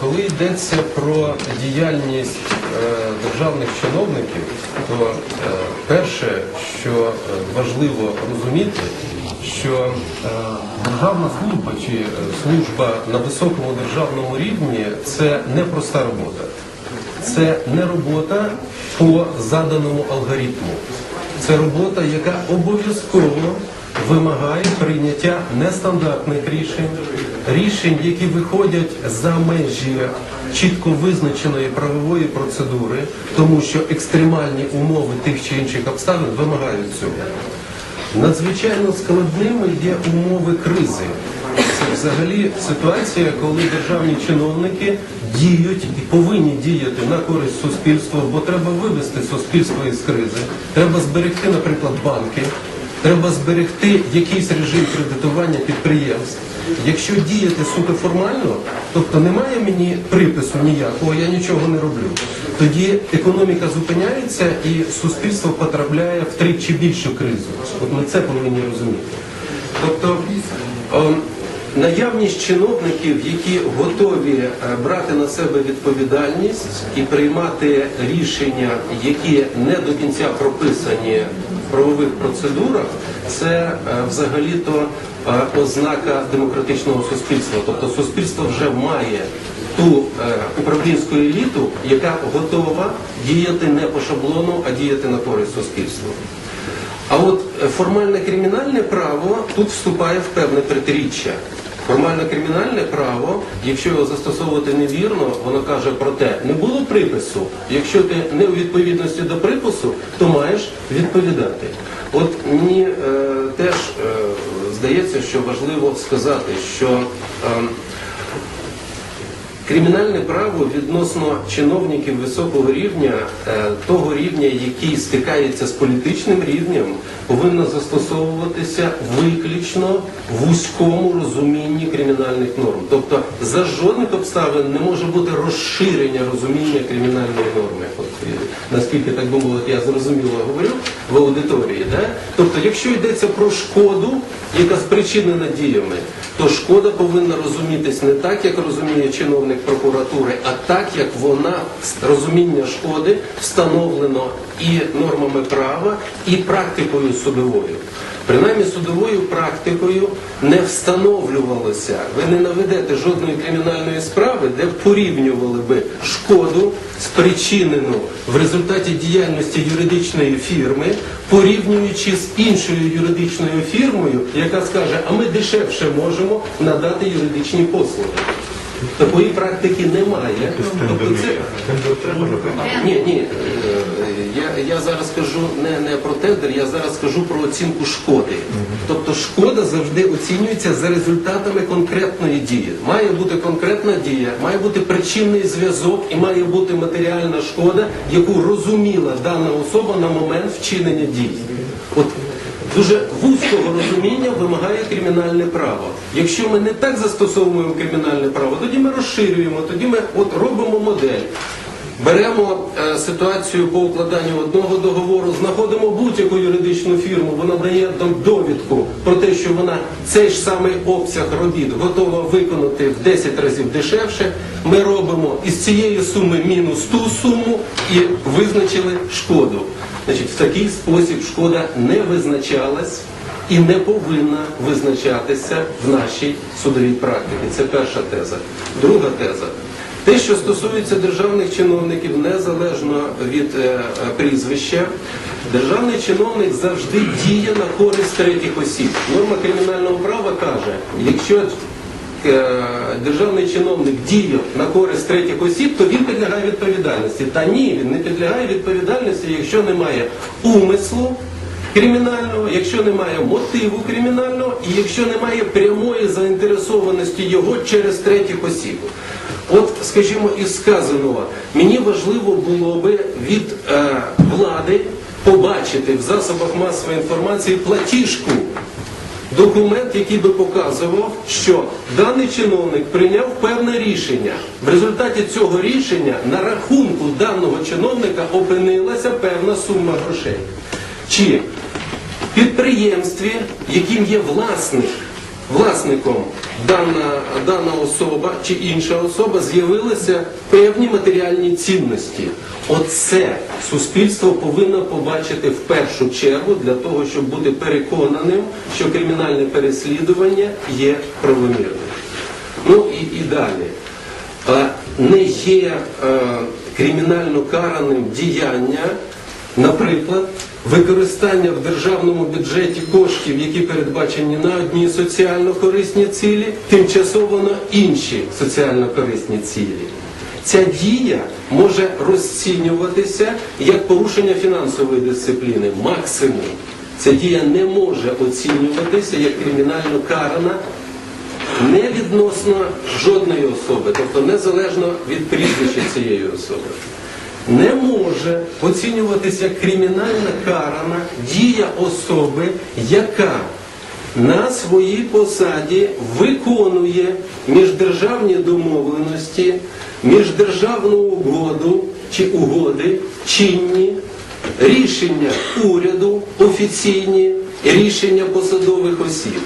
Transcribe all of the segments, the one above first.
коли йдеться про діяльність е, державних чиновників, то е, перше, що е, важливо розуміти, що державна служба чи служба на високому державному рівні це не проста робота. Це не робота по заданому алгоритму. Це робота, яка обов'язково вимагає прийняття нестандартних рішень, рішень, які виходять за межі чітко визначеної правової процедури, тому що екстремальні умови тих чи інших обставин вимагають цього. Надзвичайно складними є умови кризи. Це взагалі ситуація, коли державні чиновники діють і повинні діяти на користь суспільства, бо треба вивести суспільство із кризи. Треба зберегти, наприклад, банки, треба зберегти якийсь режим кредитування підприємств. Якщо діяти суто формально, тобто немає мені припису ніякого, я нічого не роблю. Тоді економіка зупиняється і суспільство потрапляє в три чи більшу кризу. От ми це повинні розуміти. Тобто ем, наявність чиновників, які готові е, брати на себе відповідальність і приймати рішення, які не до кінця прописані правових процедурах, це е, взагалі-то е, ознака демократичного суспільства. Тобто суспільство вже має ту е, управлінську еліту, яка готова діяти не по шаблону, а діяти на користь суспільству. А от формальне кримінальне право тут вступає в певне протиріччя. Формальне кримінальне право, якщо його застосовувати невірно, воно каже про те, не було припису. Якщо ти не у відповідності до припису, то маєш відповідати. От мені е, теж е, здається, що важливо сказати, що е, Кримінальне право відносно чиновників високого рівня, е, того рівня, який стикається з політичним рівнем, повинно застосовуватися виключно в вузькому розумінні кримінальних норм. Тобто за жодних обставин не може бути розширення розуміння кримінальної норми. От, е, наскільки так би мовити, я зрозуміло говорю в аудиторії. Да? Тобто, якщо йдеться про шкоду, яка спричинена діями, то шкода повинна розумітись не так, як розуміє чиновник прокуратури, а так, як вона розуміння шкоди встановлено і нормами права, і практикою судовою. Принаймні судовою практикою не встановлювалося, ви не наведете жодної кримінальної справи, де порівнювали би шкоду, спричинену в результаті діяльності юридичної фірми, порівнюючи з іншою юридичною фірмою, яка скаже, а ми дешевше можемо надати юридичні послуги. Такої практики немає. Тобто це... Ні, ні. е, Я, я зараз кажу не, не про тендер, я зараз кажу про оцінку шкоди. Тобто шкода завжди оцінюється за результатами конкретної дії. Має бути конкретна дія, має бути причинний зв'язок і має бути матеріальна шкода, яку розуміла дана особа на момент вчинення дій. От дуже вузького розуміння вимагає кримінальне право. Якщо ми не так застосовуємо кримінальне право, тоді ми розширюємо, тоді ми от робимо модель. Беремо е, ситуацію по укладанню одного договору, знаходимо будь-яку юридичну фірму, вона дає нам довідку про те, що вона цей ж самий обсяг робіт готова виконати в 10 разів дешевше. Ми робимо із цієї суми мінус ту суму і визначили шкоду. Значить, в такий спосіб шкода не визначалась і не повинна визначатися в нашій судовій практиці. Це перша теза. Друга теза. Те, що стосується державних чиновників, незалежно від е, прізвища, державний чиновник завжди діє на користь третіх осіб. Норма кримінального права каже, якщо е, державний чиновник діє на користь третіх осіб, то він підлягає відповідальності. Та ні, він не підлягає відповідальності, якщо немає умислу кримінального, якщо немає мотиву кримінального і якщо немає прямої заінтересованості його через третіх осіб. От, скажімо, із сказаного, мені важливо було би від е, влади побачити в засобах масової інформації платіжку документ, який би показував, що даний чиновник прийняв певне рішення. В результаті цього рішення на рахунку даного чиновника опинилася певна сума грошей. Чи підприємстві, яким є власник, власником дана, дана особа чи інша особа з'явилися певні матеріальні цінності. Оце суспільство повинно побачити в першу чергу для того, щоб бути переконаним, що кримінальне переслідування є правомірним. Ну і, і далі. Не є е, кримінально караним діяння, наприклад, використання в державному бюджеті коштів, які передбачені на одні соціально корисні цілі, тимчасово на інші соціально корисні цілі. Ця дія може розцінюватися як порушення фінансової дисципліни, максимум. Ця дія не може оцінюватися як кримінально карана не відносно жодної особи, тобто незалежно від прізвища цієї особи. Не може оцінюватися кримінальна карана дія особи, яка на своїй посаді виконує міждержавні домовленості, міждержавну угоду чи угоди чинні, рішення уряду офіційні, рішення посадових осіб.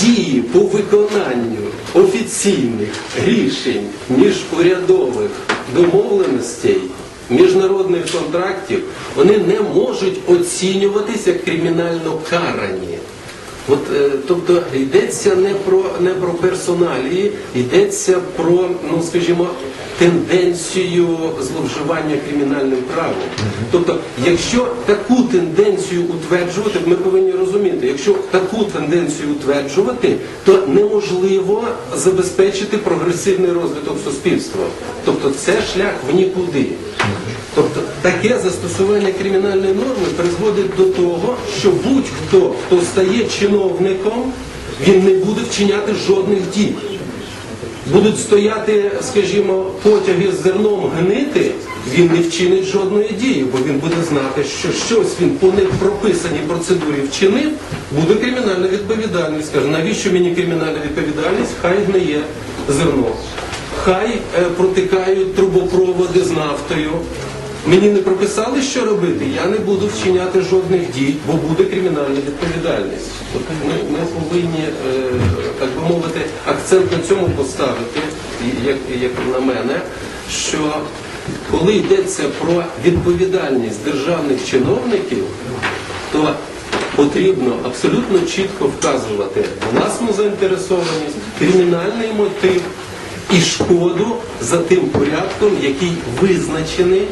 Дії по виконанню офіційних рішень міжурядових домовленостей, міжнародних контрактів, вони не можуть оцінюватися як кримінально карані. От, е, тобто йдеться не про не про персоналії, йдеться про, ну скажімо, тенденцію зловживання кримінальним правом. Тобто, якщо таку тенденцію утверджувати, ми повинні розуміти, якщо таку тенденцію утверджувати, то неможливо забезпечити прогресивний розвиток суспільства. Тобто, це шлях в нікуди. Тобто таке застосування кримінальної норми призводить до того, що будь-хто, хто стає чиновником, він не буде вчиняти жодних дій. Будуть стояти, скажімо, потяги з зерном гнити, він не вчинить жодної дії, бо він буде знати, що щось він по непрописаній процедурі вчинив, буде кримінальна відповідальність. Каже, навіщо мені кримінальна відповідальність? Хай гниє зерно. Хай е, протикають трубопроводи з нафтою. Мені не прописали, що робити, я не буду вчиняти жодних дій, бо буде кримінальна відповідальність. Тобто ми, ми повинні, е, так би мовити, акцент на цьому поставити, як, як на мене, що коли йдеться про відповідальність державних чиновників, то потрібно абсолютно чітко вказувати власну заінтересованість, кримінальний мотив і шкоду за тим порядком, який визначений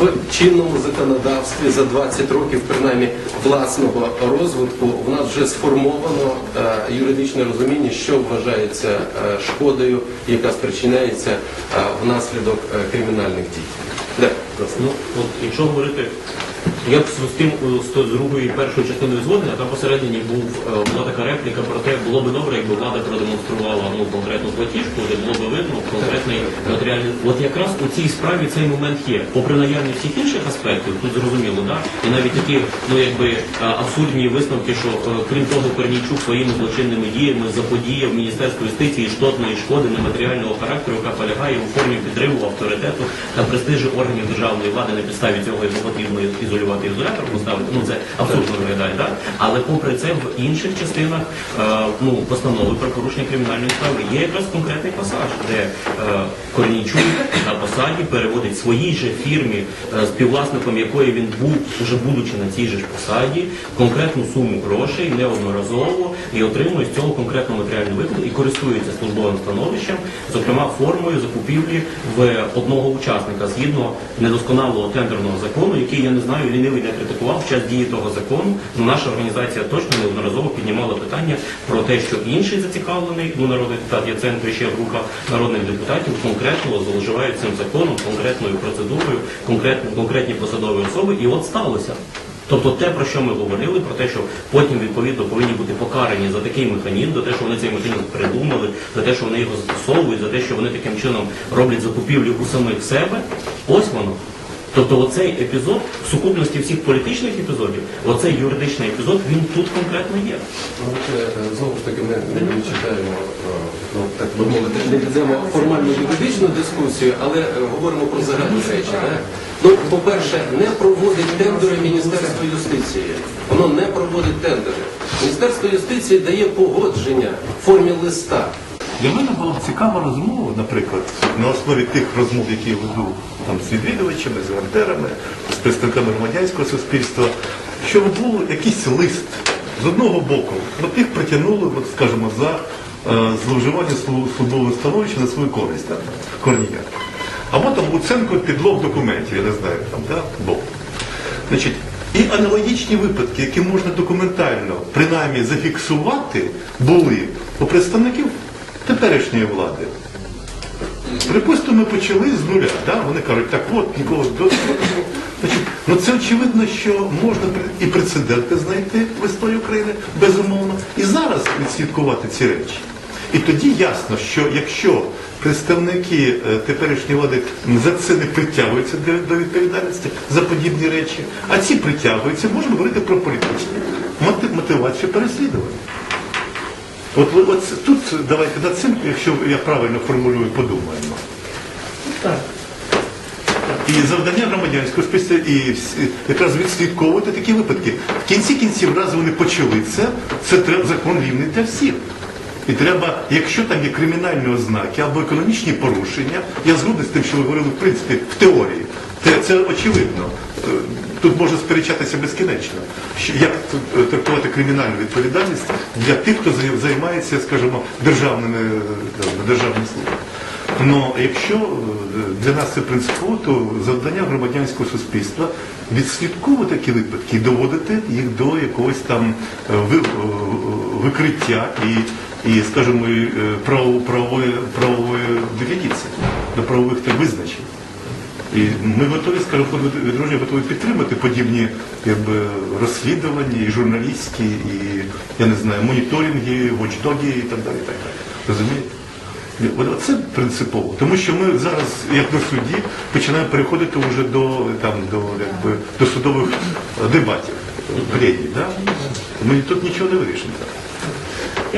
в чинному законодавстві за 20 років, принаймні власного розвитку, в нас вже сформовано е, юридичне розуміння, що вважається е, шкодою, яка спричиняється е, внаслідок кримінальних дій. Де? Ну, от якщо говорити, я б з тим е, з тою другою і першою частиною згоден, а там посередині був, е, була така репліка про те, було б добре, якби влада продемонструвала ну, конкретну платіжку, де було б видно конкретний матеріальний. От якраз у цій справі цей момент є. Попри наявність всіх інших аспектів, тут зрозуміло, да? і навіть такі ну, якби, е, абсурдні висновки, що крім того, Корнійчук своїми злочинними діями заподіяв Міністерству юстиції істотної шкоди нематеріального характеру, яка полягає у формі підриву авторитету та престижу органів державної влади на підставі цього його потрібно ізолювати ізолятор поставити. Ну це абсурдно виглядає, так? Але попри це в інших частинах е, ну, постанови про порушення кримінальної справи є якраз конкретний пасаж, де е, Корнійчук посаді переводить своїй же фірмі, е, співвласником якої він був, уже будучи на цій же посаді, конкретну суму грошей неодноразово і отримує з цього конкретну матеріальну вигоду і користується службовим становищем, зокрема формою закупівлі в одного учасника згідно недосконалого тендерного закону, який я не знаю, лінивий не критикував в час дії того закону. Ну, наша організація точно неодноразово піднімала питання про те, що інший зацікавлений, ну народний депутат Яценко і ще група народних депутатів конкретно зловживають цим законом, конкретною процедурою, конкретні посадові особи, і от сталося. Тобто те, про що ми говорили, про те, що потім відповідно повинні бути покарані за такий механізм, за те, що вони цей механізм придумали, за те, що вони його застосовують, за те, що вони таким чином роблять закупівлю у самих себе. Ось воно. Тобто оцей епізод в сукупності всіх політичних епізодів, оцей юридичний епізод, він тут конкретно є. Ну, це, е, Знову ж таки, ми не читаємо, е, ну, так би мовити, не ведемо формальну юридичну дискусію, але е, говоримо про загальні речі. так? Ну, по-перше, не проводить тендери Міністерство юстиції. Воно не проводить тендери. Міністерство юстиції дає погодження в формі листа. Для мене була цікава розмова, наприклад, на основі тих розмов, які я веду там з відвідувачами, з волонтерами, з представниками громадянського суспільства, щоб був якийсь лист з одного боку, от їх притягнули, от, скажімо, за е, зловживання слу- службового становища на свою користь, там, Корніяк. Або там Луценко підлог документів, я не знаю, там, да, бо. Значить, і аналогічні випадки, які можна документально принаймні зафіксувати, були у представників теперішньої влади. Припустимо, ми почали з нуля. Да? Вони кажуть, так от, нікого. Значить, ну це очевидно, що можна і прецеденти знайти в історії України, безумовно, і зараз відслідкувати ці речі. І тоді ясно, що якщо представники е, теперішньої влади за це не притягуються до, відповідальності за подібні речі, а ці притягуються, можна говорити про політичні мотивацію переслідування. От, от тут давайте над цим, якщо я правильно формулюю, подумаємо. Так. І завдання громадянського суспільства і якраз відслідковувати такі випадки. В кінці кінців, раз вони почали це, це треба закон рівний для всіх. І треба, якщо там є кримінальні ознаки або економічні порушення, я згоден з тим, що ви говорили в принципі в теорії. Це, це очевидно. Е, Тут можна сперечатися безкінечно. Як е, трактувати кримінальну відповідальність для тих, хто займається, скажімо, державними е, державними службами. Ну, якщо е, для нас це принципово, то завдання громадянського суспільства відслідковувати такі випадки і доводити їх до якогось там е, ви- е, викриття і, і скажімо, е, правової, правової дефініції, до правових визначень. І ми готові, фонд відродження готові підтримати подібні якби, розслідування, і журналістські, і я не знаю, моніторинги, watchdoги і так далі. Так далі. Розумієте? Оце принципово. Тому що ми зараз, як на суді, починаємо переходити вже до, там, до, якби, до судових е, дебатів. Прені, да? Ми тут нічого не вирішимо.